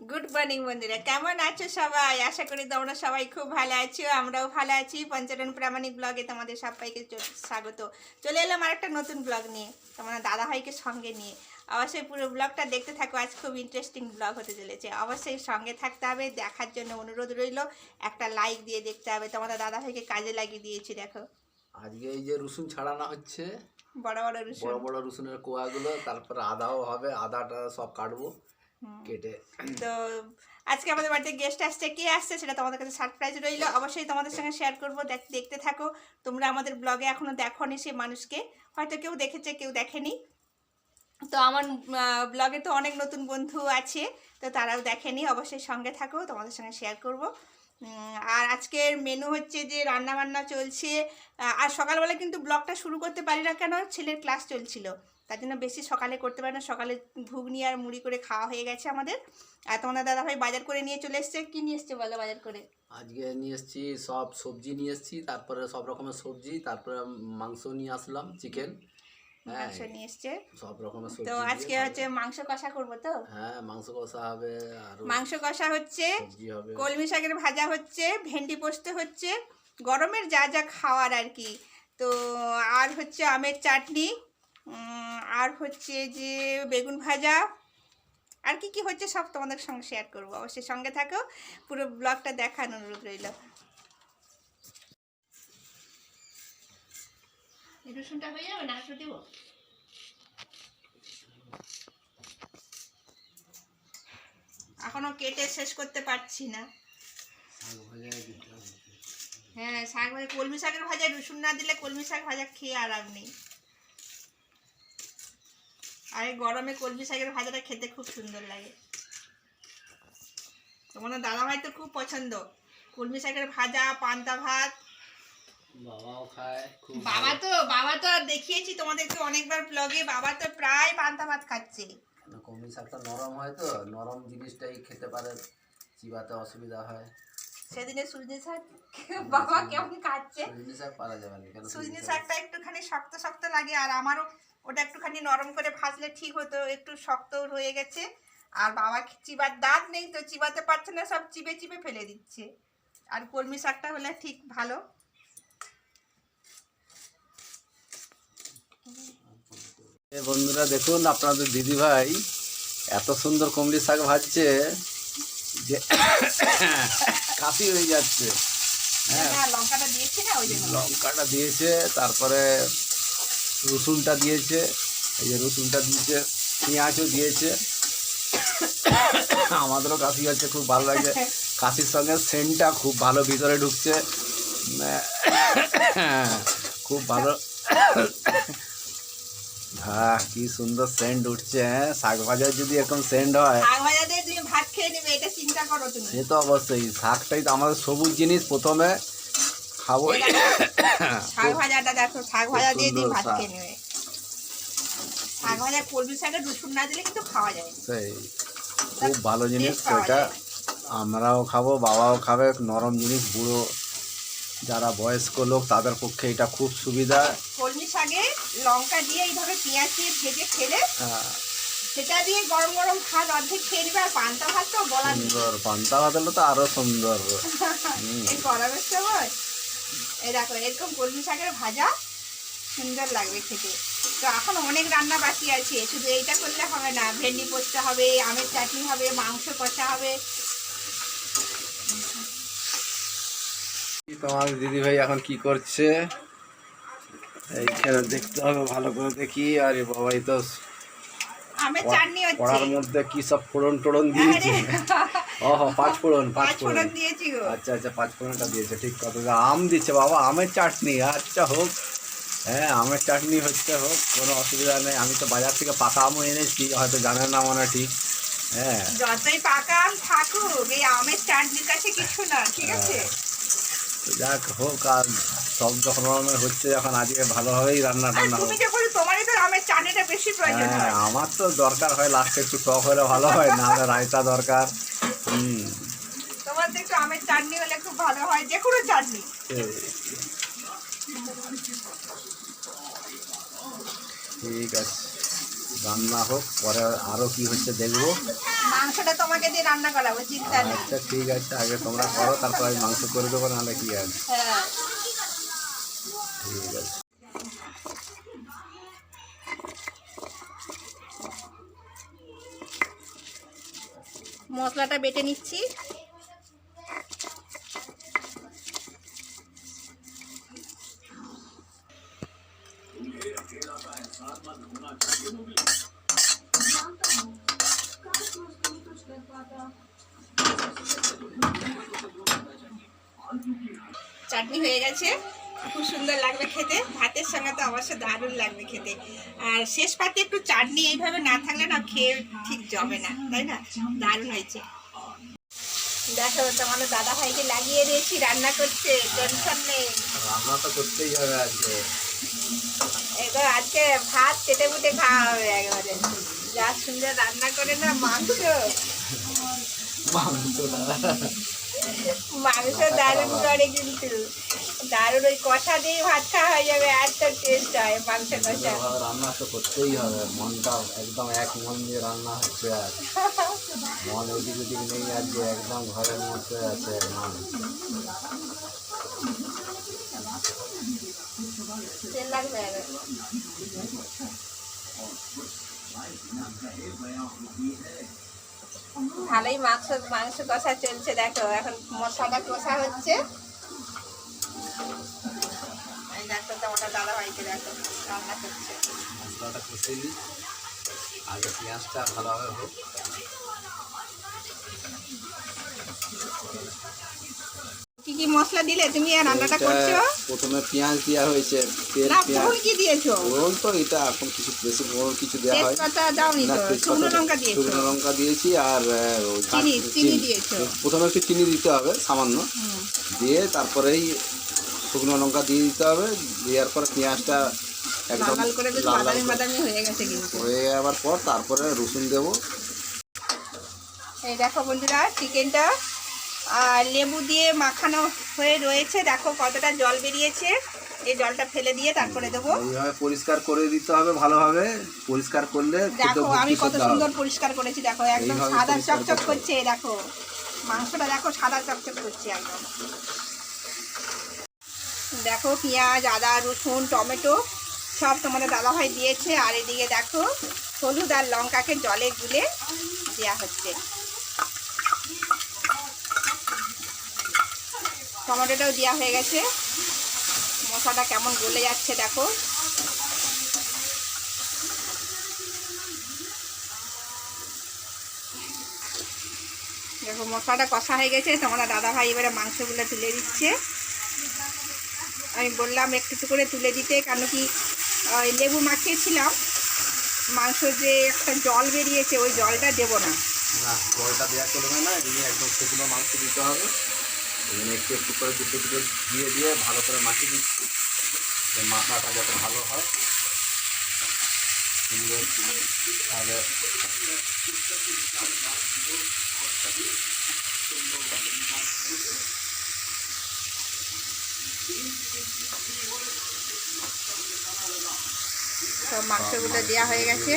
Good morning বন্ধুরা কেমন আছো সবাই? আশা করি তোমরা সবাই খুব ভালো আছো আমরাও ভালো আছি। পঞ্চরণ প্রামাণিক ব্লগে তোমাদের সবাইকে স্বাগত। চলে এলাম আর একটা নতুন ব্লগ নিয়ে তোমার দাদা ভাইকে সঙ্গে নিয়ে। অবশ্যই পুরো ব্লগটা দেখতে থাকো আজ খুব ইন্টারেস্টিং ব্লগ হতে চলেছে। অবশ্যই সঙ্গে থাকতে হবে দেখার জন্য অনুরোধ রইল। একটা লাইক দিয়ে দেখতে হবে তোমাদের দাদা ভাইকে কাজে লাগিয়ে দিয়েছি দেখো। আজকে এই যে রসুন ছাড়ানো হচ্ছে বড় বড় রসুন। বড় বড় রসুনের কোয়াগুলো তারপর আদাও হবে আদাটা সব কাটবো। কেটে। তো আজকে আমাদের বাড়িতে গেস্ট আসছে। কে আসছে সেটা তোমাদের কাছে সারপ্রাইজ রইল। অবশ্যই তোমাদের সঙ্গে শেয়ার করব দেখ- দেখতে থাকো। তোমরা আমাদের ব্লগে এখনও দেখোনি সেই মানুষকে। হয়তো কেউ দেখেছে কেউ দেখেনি। তো আমার ব্লগে তো অনেক নতুন বন্ধু আছে তো তারাও দেখেনি। অবশ্যই সঙ্গে থাকো তোমাদের সঙ্গে শেয়ার করব। আর আজকের মেনু হচ্ছে যে রান্না বান্না চলছে আর সকালবেলা কিন্তু ব্লগটা শুরু করতে পারি না কেন? ছেলের ক্লাস চলছিল। তার জন্য বেশি সকালে করতে পারে না। সকালে ঘুগনি আর মুড়ি করে খাওয়া হয়ে গেছে আমাদের। আর তোমাদের দাদাভাই বাজার করে নিয়ে চলে এসছে। কি নিয়ে এসছে বলো বাজার করে? আজকে নিয়ে এসেছি সব সবজি নিয়ে এসেছি। তারপরে সব রকমের সবজি তারপরে মাংস নিয়ে আসলাম চিকেন হ্যাঁ মাংস নিয়ে এসছে। সব রকমের সবজি তো আজকে হচ্ছে মাংস কষা করব তো? হ্যাঁ মাংস কষা হবে আর মাংস কষা হচ্ছে কলমি শাকের ভাজা হচ্ছে ভেন্ডি পোস্ত হচ্ছে গরমের যা যা খাওয়ার আর কি। তো আর হচ্ছে আমের চাটনি আর হচ্ছে যে বেগুন ভাজা আর কি কি হচ্ছে সব তোমাদের সঙ্গে শেয়ার করব। অবশ্যই সঙ্গে থাকো পুরো ব্লগটা দেখার অনুরোধ রইল। রসুনটা হয়ে যাবে না? দেবো? এখনও কেটে শেষ করতে পারছি না। হ্যাঁ শাক ভাজা কলমি শাকের ভাজা রসুন না দিলে কলমি শাক ভাজা খেয়ে আরাম নেই। আর এই গরমে কলমি শাকের ভাজাটা খেতে খুব সুন্দর লাগে। তোমার দাদা ভাই তো খুব পছন্দ। কলমি শাকের ভাজা পান্তা ভাত। বাবা তো বাবা তো আর দেখিয়েছি তোমাদেরকে অনেকবার ব্লগে বাবা তো প্রায় পান্তা ভাত খাচ্ছে। কলমি শাকটা নরম হয় তো নরম জিনিসটাই খেতে পারে চিবাতে অসুবিধা হয়। সেদিনে সুজনি শাক বাবা কেমন খাচ্ছে? সজনে শাক পারা যাবে না সুজনি শাকটা একটুখানি শক্ত শক্ত লাগে আর আমারও ওটা একটুখানি নরম করে ভাজলে ঠিক হতো একটু শক্ত রয়ে গেছে। আর বাবা চিবার দাঁত নেই তো চিবাতে পারছে না সব চিবে চিবে ফেলে দিচ্ছে। আর কলমি শাকটা হলে ঠিক ভালো। বন্ধুরা দেখুন আপনাদের দিদি ভাই এত সুন্দর কুমড়ি শাক ভাজছে যে কাশি হয়ে যাচ্ছে। হ্যাঁ হ্যাঁ। লঙ্কাটা দিয়েছি না ওই জন্য। লঙ্কাটা দিয়েছে তারপরে রসুনটা দিয়েছে এই যে রসুনটা দিয়েছে পেঁয়াজও দিয়েছে। আমাদেরও কাশি হচ্ছে খুব ভালো লাগছে। কাশির সঙ্গে সেন্টটা খুব ভালো ভিতরে ঢুকছে। খুব ভালো। হ্যাঁ কি সুন্দর সেন্ট উঠছে হ্যাঁ? শাক ভাজার যদি এরকম সেন্ট হয় সে তো অবশ্যই। শাকটাই তো আমাদের সবুজ জিনিস প্রথমে। খাব। শাক ভাজাটা দেখো শাক ভাজা দিয়ে সুন্দর ভাত খেয়ে নেবে। শাক ভাজা কলমি শাকের রসুন না দিলে কিন্তু খাওয়া যায় সেই খুব ভালো জিনিস এটা। আমরাও খাব বাবাও খাবে নরম জিনিস বুড়ো যারা বয়স্ক লোক তাদের পক্ষে এটা খুব সুবিধা। কলমি শাকে লঙ্কা দিয়ে এইভাবে পেঁয়াজ দিয়ে ভেজে খেলে হ্যাঁ, সেটা দিয়ে গরম গরম ভাত অর্ধেক খেয়ে নিবে আর পান্তা ভাত তো বলা সুন্দর পান্তা ভাত হলে তো আরও সুন্দর। গরমের সময় এই দেখো, এরকম কলমি শাকের ভাজা সুন্দর লাগবে খেতে। তো এখন অনেক রান্না বাকি আছে, শুধু এইটা করলে হবে না, ভেন্ডি পোস্ত হবে, আমের চাটনি হবে, মাংস কষা হবে। তোমার দিদি ভাই এখন কি করছে? এইখানে দেখতে হবে, ভালো করে দেখি, আরে বাবাই তো আমের চাটনি হচ্ছে। পড়ার মধ্যে কি সব ফোড়ন টোড়ন দিয়েছে? ও পাঁচ ফোড়ন পাঁচ ফোড়ন ফোড়ন। দিয়েছি গো। আচ্ছা আচ্ছা পাঁচ ফোড়নটা দিয়েছে ঠিক কথা। আম দিচ্ছে বাবা আমের চাটনি আচ্ছা হোক। হ্যাঁ আমের চাটনি হচ্ছে হোক কোনো অসুবিধা নেই। আমি তো বাজার থেকে পাকা আমও এনেছি হয়তো জানেন না মনে ঠিক। হ্যাঁ। যতই পাকা আম থাকুক এই আমের চাটনির কাছে কিছু না ঠিক আছে? যাক হোক আর সব যখন হচ্ছে যখন আজকে ভালোভাবেই রান্না টান্না বলি তোমারই তো আমের চাটনিটা বেশি প্রয়োজন হ্যাঁ হয়। আমার তো দরকার হয় লাস্টে একটু টক হলে ভালো হয় না হলে রায়তা দরকার। হুম। তোমার তো একটু আমের চাটনি হলে খুব ভালো হয় যে কোনো চাটনি। ঠিক আছে রান্না হোক পরে আরও কি হচ্ছে দেখব। মাংসটা তোমাকে দিয়ে রান্না করাবো চিন্তা নেই। আচ্ছা ঠিক আছে আগে তোমরা করো তারপর আমি মাংস করে দেবো নাহলে কি আছে হ্যাঁ ঠিক আছে মশলাটা বেটে নিচ্ছি। চাটনি হয়ে গেছে। খুব সুন্দর লাগবে খেতে। ভাতের সঙ্গে তো অবশ্য দারুণ লাগবে খেতে। আর শেষ পাতে একটু চাটনি এইভাবে না থাকলে না খেয়ে ঠিক জমে না, তাই না? দারুণ হয়েছে। দেখো তোমাদের দাদা ভাইকে লাগিয়ে দিয়েছি রান্না করছে টেনশন নেই। রান্না তো করতেই হবে আজকে। এবার আজকে ভাত চেটে মুটে খাওয়া হবে একবারে। যা সুন্দর রান্না করে না মাংস। মাংসটা মাংস দারুণ করে কিন্তু দারুণ ওই কষা দিয়ে ভাত খাওয়া হয়ে যাবে এত টেস্ট হয় মাংস কষা। রান্না তো করতেই হবে মনটা একদম এক মন দিয়ে রান্না হচ্ছে আর। মন এদিক ওদিক নেই আজকে একদম ঘরের মধ্যে আছে মন। তেল লাগবে আরও। ভালোই মাংস মাংস কষা চলছে, দেখো, এখন মশলাটা কষা হচ্ছে। দেখো তোমার দাদা ভাইকে দেখো, রান্না করছে। মশলাটা কষে নিই। আগে পেঁয়াজটা ভালোভাবে হোক। কি মশলা দিলে তুমি আর রান্নাটা করছ? প্রথমে পেঁয়াজ দেওয়া হয়েছে তেল পেঁয়াজ। কি দিয়েছ? ফোড়ন তো এটা এখন কিছু বেশি ফোড়ন কিছু দেওয়া হয়। তেজপাতা দাওনি তো শুকনো লঙ্কা দিয়েছ। শুকনো লঙ্কা দিয়েছি আর চিনি, চিনি দিয়েছ। প্রথমে একটু চিনি দিতে হবে সামান্য। দিয়ে তারপরেই শুকনো লঙ্কা দিয়ে দিতে হবে। দেওয়ার পরে পেঁয়াজটা একদম লাল বাদামি বাদামি হয়ে গেছে কিন্তু। হয়ে যাওয়ার পর তারপরে রসুন দেবো। এই দেখো বন্ধুরা চিকেনটা আর লেবু দিয়ে মাখানো হয়ে রয়েছে। দেখো কতটা জল বেরিয়েছে। এই জলটা ফেলে দিয়ে তারপরে দেবো। পরিষ্কার করে দিতে হবে ভালোভাবে। পরিষ্কার করলে দেখো আমি কত সুন্দর পরিষ্কার করেছি। দেখো একদম সাদা চকচক করছে দেখো। মাংসটা দেখো সাদা চকচক করছে একদম। দেখো পেঁয়াজ আদা রসুন টমেটো সব তোমাদের দাদাভাই দিয়েছে। আর এদিকে দেখো হলুদ আর লঙ্কাকে জলে গুলে দেওয়া হচ্ছে। টমেটোটাও দেওয়া হয়ে গেছে। মশলাটা কেমন গলে যাচ্ছে দেখো। দেখো, মশলাটা কষা হয়ে গেছে। তোমরা দাদা ভাই এবারে মাংসগুলো তুলে দিচ্ছে। আমি বললাম একটু করে তুলে দিতে, কেন কি লেবু মাখিয়েছিলাম। মাংস যে একটা জল বেরিয়েছে, ওই জলটা দেবো না। জলটা দেওয়া চলবে না একদম শুকনো মাংস দিতে হবে। এখানে একটু একটু করে দুটো দুটো দিয়ে দিয়ে ভালো করে মাখিয়ে দিচ্ছি যে মাখাটা যাতে ভালো হয়। সুন্দর তাহলে সব মাংসগুলো দেওয়া হয়ে গেছে।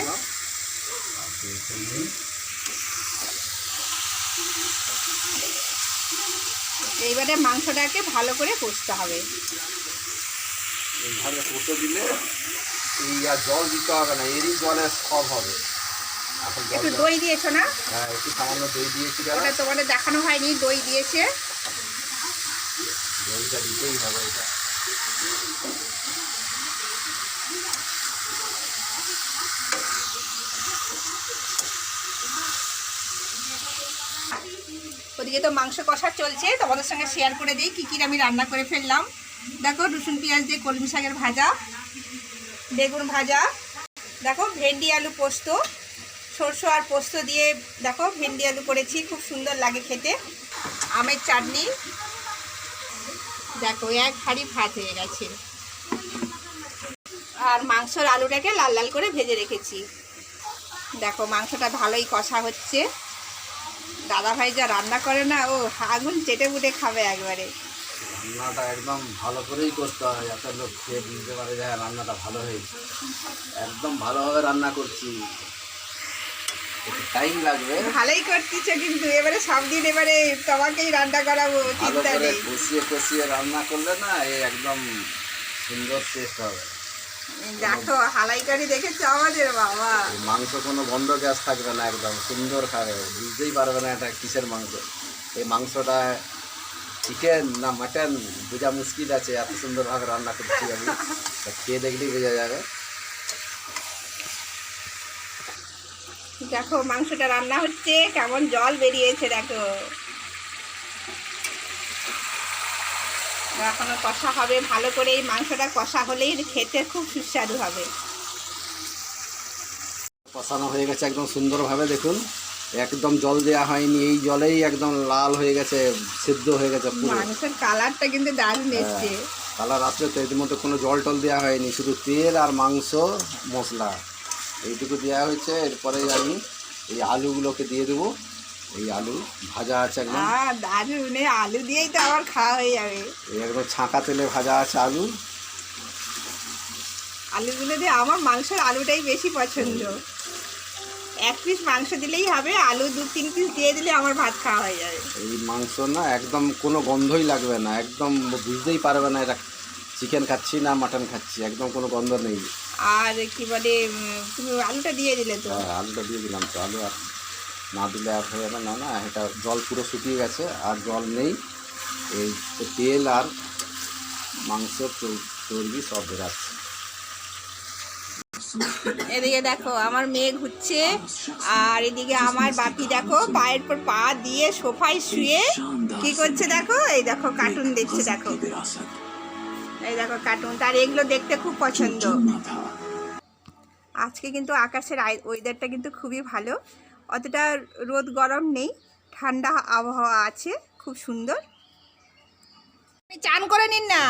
এইবারে মাংসটাকে ভালো করে কষতে হবে। এইভাবে কষে দিলে এই আর জল দিতে হবে না এরই জলে সব হবে। একটু দই দিয়েছ না? হ্যাঁ একটু সামান্য দই দিয়েছি ওটা তোমাদের দেখানো হয়নি দই দিয়েছে। দইটা দিতেই হবে এটা। ওদিকে তো মাংস কষা চলছে তোমাদের সঙ্গে শেয়ার করে দিই কী কী আমি রান্না করে ফেললাম। দেখো, রসুন, পেঁয়াজ দিয়ে কলমি শাকের ভাজা, বেগুন ভাজা, দেখো, ভেন্ডি আলু পোস্ত, সরষে আর পোস্ত দিয়ে, দেখো, ভেন্ডি আলু করেছি, খুব সুন্দর লাগে খেতে। আমের চাটনি, দেখো, এক হাঁড়ি ভাত হয়ে গেছে। আর মাংসর আলুটাকে লাল লাল করে ভেজে রেখেছি। দেখো, মাংসটা ভালোই কষা হচ্ছে। দাদা ভাই যা রান্না করে না ও আগুন চেটে বুটে খাবে একবারে। রান্নাটা একদম ভালো করেই করতে হয় যাতে লোক খেয়ে বুঝতে পারে যে হ্যাঁ, রান্নাটা ভালো হয়েছে। একদম ভালোভাবে রান্না করছি। টাইম লাগবে। ভালোই করতিছ কিন্তু এবারে সব দিন এবারে তোমাকেই রান্না করাবো চিন্তা নেই। কষিয়ে কষিয়ে রান্না করলে না এই একদম সুন্দর টেস্ট হবে। দেখো হালাই করে দেখেছ আমাদের বাবা? মাংস কোনো বন্ধ গ্যাস থাকবে না একদম সুন্দর খাবে। বুঝতেই পারবে না এটা কিসের মাংস। এই মাংসটা চিকেন না মাটন বোঝা মুশকিল আছে এত সুন্দরভাবে রান্না করছি আমি। তা খেয়ে দেখলেই বোঝা যাবে। দেখো মাংসটা রান্না হচ্ছে কেমন জল বেরিয়েছে দেখো। এখনও কষা হবে। ভালো করে এই মাংসটা কষা হলেই খেতে খুব সুস্বাদু হবে। কষানো হয়ে গেছে একদম সুন্দরভাবে দেখুন। একদম জল দেওয়া হয়নি এই জলেই একদম লাল হয়ে গেছে সিদ্ধ হয়ে গেছে মাংসের কালারটা কিন্তু দারুণ এসছে। কালার আসলে তো এর মধ্যে কোনো জল টল দেওয়া হয়নি শুধু তেল আর মাংস মশলা। এইটুকু দেওয়া হয়েছে এরপরে আমি এই আলুগুলোকে দিয়ে দেবো। এই আলু ভাজা আছে একদম। আহ দারুণ এই আলু দিয়েই তো আমার খাওয়া হয়ে যাবে। এই একদম ছাঁকা তেলে ভাজা আছে আলু। আলুগুলো দিয়ে আমার মাংসের আলুটাই বেশি পছন্দ। এক পিস মাংস দিলেই হবে আলু দু তিন পিস দিয়ে দিলে আমার ভাত খাওয়া হয়ে যাবে। এই মাংস না একদম কোনো গন্ধই লাগবে না একদম বুঝতেই পারবে না এটা চিকেন খাচ্ছি না মাটন খাচ্ছি একদম কোনো গন্ধ নেই। আর কি বলে তুমি আলুটা দিয়ে দিলে তো? হ্যাঁ আলুটা দিয়ে দিলাম তো আলু আর না দিলে আর হয়ে যাবে না না, এটা জল পুরো শুকিয়ে গেছে, আর জল নেই। এই তেল আর মাংস চর- চর্বি সব বেরাচ্ছে। এদিকে দেখো, আমার মেয়ে ঘুরছে, আর এদিকে আমার বাপি দেখো, পায়ের পর পা দিয়ে সোফায় শুয়ে কি করছে দেখো? এই দেখো কার্টুন দেখছে দেখো। এই দেখো কার্টুন তার এগুলো দেখতে খুব পছন্দ। আজকে কিন্তু আকাশের ওয়েদারটা কিন্তু খুবই ভালো। অতটা রোদ গরম নেই, ঠান্ডা আবহাওয়া আছে, খুব সুন্দর। চান করে নিন না।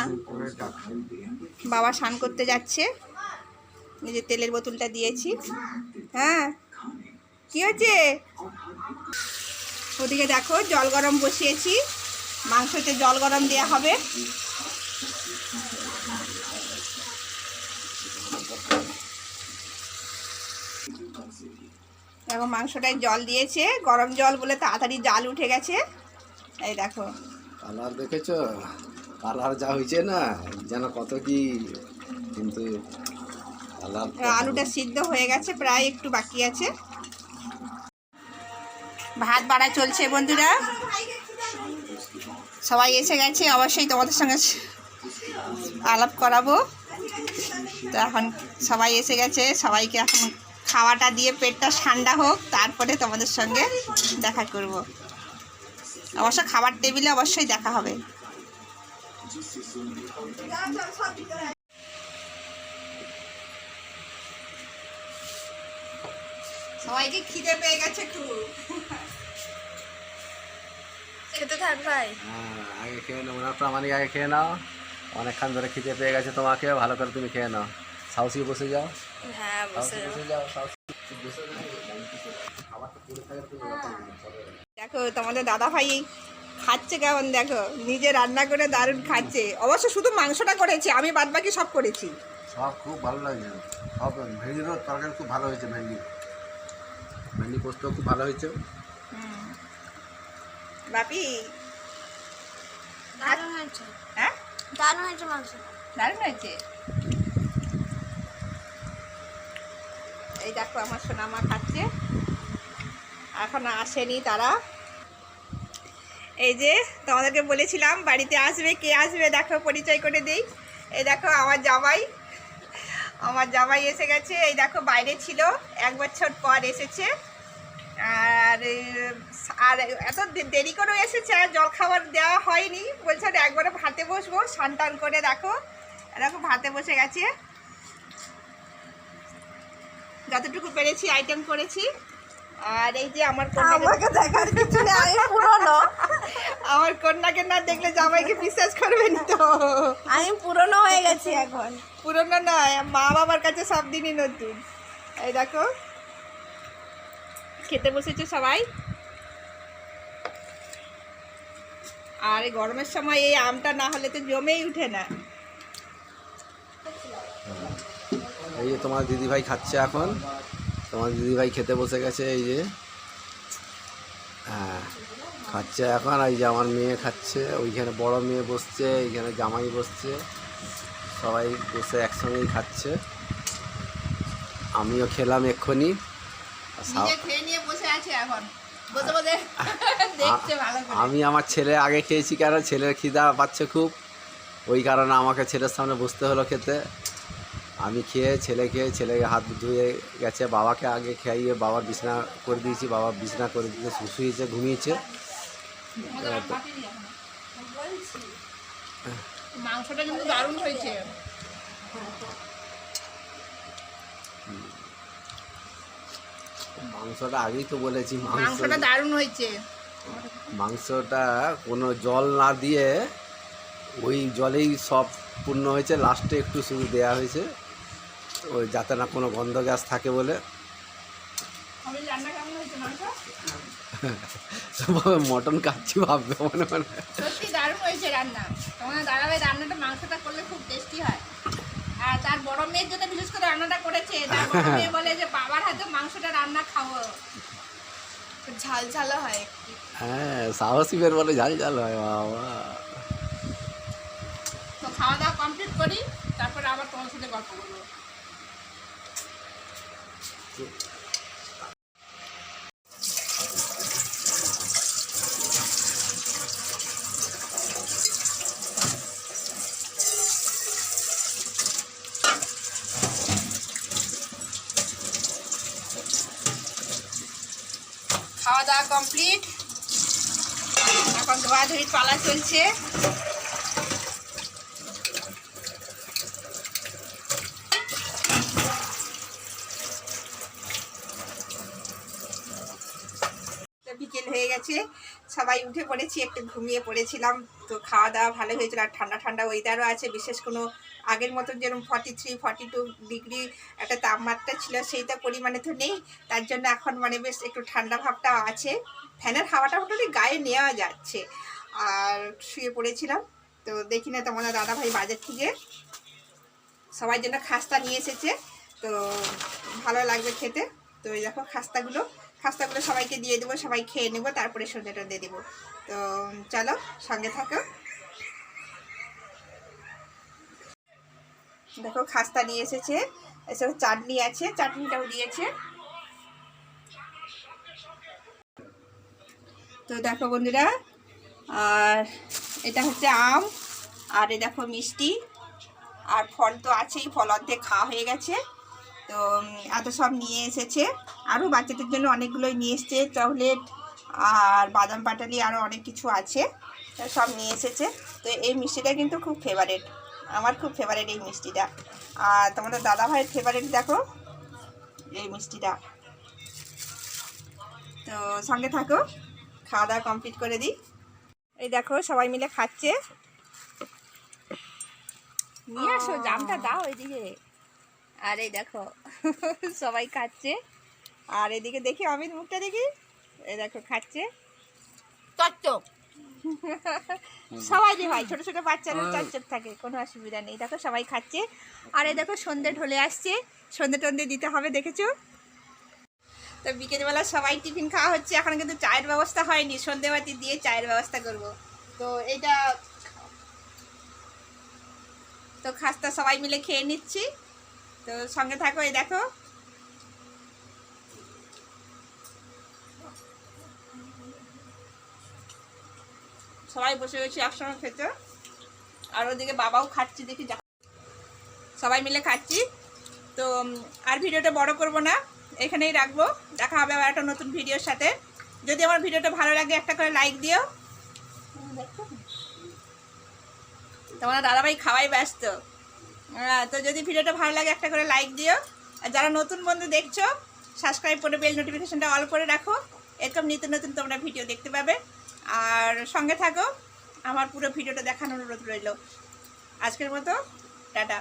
বাবা স্নান করতে যাচ্ছে। নিজের তেলের বোতলটা দিয়েছি। হ্যাঁ। কি হচ্ছে ওদিকে দেখো, জল গরম বসিয়েছি। মাংসতে জল গরম দেওয়া হবে। দেখো মাংসটায় জল দিয়েছে গরম জল বলে তাড়াতাড়ি জাল উঠে গেছে। এই দেখো। কালার দেখেছ? কালার যা হয়েছে না যেন কত কি কিন্তু আলুটা সিদ্ধ হয়ে গেছে প্রায় একটু বাকি আছে। ভাত বাড়া চলছে বন্ধুরা। সবাই এসে গেছে অবশ্যই তোমাদের সঙ্গে আলাপ করাবো। তো এখন সবাই এসে গেছে সবাইকে এখন খাওয়াটা দিয়ে পেটটা ঠান্ডা হোক, তারপরে তোমাদের সঙ্গে দেখা করব। অবশ্য খাবার টেবিলে অবশ্যই দেখা হবে। সবাইকে খিদে পেয়ে গেছে খুব খেতে থাক ভাই। হ্যাঁ আগে খেয়ে প্রামাণিক, আগে খেয়ে নাও। অনেকক্ষণ ধরে খিদে পেয়ে গেছে তোমাকে, ভালো করে তুমি খেয়ে নাও। সাউসি বসে যাও। হ্যাঁ বসে যাও। দেখো তোমাদের দাদা ভাই খাচ্ছে কেমন দেখো। নিজে রান্না করে দারুণ খাচ্ছে। অবশ্য শুধু মাংসটা করেছে আমি বাদ বাকি সব করেছি। সব খুব ভালো লাগছে সব ভেন্ডিরও তরকারি খুব ভালো হয়েছে ভেন্ডি। ভেন্ডি পোস্ত খুব ভালো হয়েছে। বাপি? দারুণ হয়েছে। হ্যাঁ? দারুণ হয়েছে মাংস দারুণ হয়েছে? এই দেখো আমার সোনামা খাচ্ছে। এখন আসেনি তারা। এই যে তোমাদেরকে বলেছিলাম, বাড়িতে আসবে, কে আসবে দেখো, পরিচয় করে দেই। এই দেখো আমার জামাই আমার জামাই এসে গেছে। এই দেখো বাইরে ছিল, এক বছর পর এসেছে। আর আর এত দেরি করে এসেছে, আর জল খাবার দেওয়া হয়নি। বলছে একবারে ভাতে বসবো টান করে দেখো। এরকম ভাতে বসে গেছে। যতটুকু পেরেছি আইটেম করেছি। আর এই যে আমার কন্যাকে দেখার কিছু নেই আমি পুরনো। আমার কন্যাকে না দেখলে জামাইকে বিশ্বাস করবেন তো। আমি পুরনো হয়ে গেছি এখন। পুরনো নয় মা বাবার কাছে সব দিনই নতুন। এই দেখো। খেতে বসেছে সবাই? আর এই গরমের সময় এই আমটা না হলে তো জমেই উঠে না। এই যে তোমার দিদিভাই খাচ্ছে এখন। তোমার দিদিভাই খেতে বসে গেছে এই যে। হ্যাঁ খাচ্ছে এখন এই যে আমার মেয়ে খাচ্ছে ওইখানে বড় মেয়ে বসছে এইখানে জামাই বসছে সবাই বসে একসঙ্গেই খাচ্ছে। আমিও খেলাম এক্ষুনি। আমি আমার ছেলে আগে খেয়েছি কেন? ছেলের খিদা পাচ্ছে খুব। ওই কারণে আমাকে ছেলের সামনে বসতে হলো খেতে। আমি খেয়ে ছেলে খেয়ে ছেলেকে হাত ধুয়ে গেছে বাবাকে আগে খাইয়ে বাবার বিছনা করে দিয়েছি বাবা বিছনা করে দিতে শুশুয়েছে ঘুমিয়েছে। মাংসটা কিন্তু দারুণ হয়েছে। মাংসটা আগেই তো বলেছি মাংসটা দারুণ হয়েছে। মাংসটা কোনো জল না দিয়ে ওই জলেই সব পূর্ণ হয়েছে লাস্টে একটু শুধু দেয়া হয়েছে। ওই যাতে না কোনো গন্ধ গ্যাস থাকে বলে। মটন খাচ্ছি ভাববে মনে মনে। সত্যি দারুণ হয়েছে রান্না। তোমার দাদাভাই রান্নাটা মাংসটা করলে খুব টেস্টি হয়। আর তার বড় মেয়ের জন্য বিশেষ করে রান্নাটা করেছে। তার বড় মেয়ে বলে যে বাবার হাতে মাংসটা রান্না খাব ঝাল ঝালও হয়। হ্যাঁ সাহসী বের বলে ঝাল ঝাল হয় বাবা। তো খাওয়া দাওয়া কমপ্লিট করি তারপরে আবার তোমার সাথে গল্প করব। খাওয়া দাওয়া কমপ্লিট। এখন ধোয়াধুয়ির পালা চলছে তো বিকেল হয়ে গেছে সবাই উঠে পড়েছি, একটু ঘুমিয়ে পড়েছিলাম। তো খাওয়া দাওয়া ভালো হয়েছিল, আর ঠান্ডা ঠান্ডা ওয়েদারও আছে। বিশেষ কোনো আগের মতন যেরকম forty three forty two degree একটা তাপমাত্রা ছিল, সেইটা পরিমাণে তো নেই। তার জন্য এখন মানে বেশ একটু ঠান্ডা ভাবটা আছে। ফ্যানের হাওয়াটা মোটামুটি গায়ে নেওয়া যাচ্ছে। আর শুয়ে পড়েছিলাম। তো দেখি না তোমাদের দাদা ভাই বাজার থেকে সবার জন্য খাস্তা নিয়ে এসেছে। তো ভালো লাগবে খেতে। তো এই দেখো খাস্তাগুলো। খাস্তাগুলো সবাইকে দিয়ে দেবো, সবাই খেয়ে নেব, তারপরে সন্ধ্যেটা দিয়ে দেবো। তো চলো, সঙ্গে থাকো। দেখো, খাস্তা নিয়ে এসেছে। এসব চাটনি আছে, চাটনিটাও দিয়েছে। তো দেখো বন্ধুরা, আর এটা হচ্ছে আম, আর এ দেখো মিষ্টি। আর ফল তো আছেই, ফল অর্ধেক খাওয়া হয়ে গেছে। তো এত সব নিয়ে এসেছে। আরও বাচ্চাদের জন্য অনেকগুলোই নিয়ে এসছে। চকলেট আর বাদাম পাটালি আরও অনেক কিছু আছে। সব নিয়ে এসেছে। তো এই মিষ্টিটা কিন্তু খুব ফেভারেট আমার খুব ফেভারেট এই মিষ্টিটা। আর তোমাদের দাদা ভাইয়ের ফেভারেট দেখো, এই মিষ্টিটা। তো সঙ্গে থাকো, খাওয়া দাওয়া কমপ্লিট করে দিই। এই দেখো, সবাই মিলে খাচ্ছে। নিয়ে আসো, জামটা দাও এদিকে। আর এই দেখো সবাই খাচ্ছে। আর এদিকে দেখি অমিত মুখটা দেখি। এই দেখো খাচ্ছে। সবাই ভাই ছোট ছোট বাচ্চারা চচ্চর থাকে কোনো অসুবিধা নেই। দেখো সবাই খাচ্ছে। আর এই দেখো সন্ধে ঢলে আসছে। টন্ধে দিতে হবে দেখেছ? তো বিকেলবেলা সবাই টিফিন খাওয়া হচ্ছে। এখন কিন্তু চায়ের ব্যবস্থা হয়নি। সন্ধেবাতি দিয়ে চায়ের ব্যবস্থা করব। তো এটা তো খাস্তা সবাই মিলে খেয়ে নিচ্ছি। তো সঙ্গে থাকো, এই দেখো। সবাই বসে বসে একসঙ্গে খেতে। আর ওদিকে বাবাও খাচ্ছি, দেখি সবাই মিলে খাচ্ছি। তো আর ভিডিওটা বড় করব না, এখানেই রাখব। দেখা হবে আবার একটা নতুন ভিডিওর সাথে। যদি আমার ভিডিওটা ভালো লাগে, একটা করে লাইক দিও। তোমার দাদাভাই খাওয়াই ব্যস্ত। তো যদি ভিডিওটা ভালো লাগে একটা করে লাইক দিও। আর যারা নতুন বন্ধু দেখছ সাবস্ক্রাইব করে বেল নোটিফিকেশানটা অল করে রাখো। এরকম নিত্য নতুন তোমরা ভিডিও দেখতে পাবে। আর সঙ্গে থাকো, আমার পুরো ভিডিওটা দেখানোর অনুরোধ রইল। আজকের মতো, টাটা।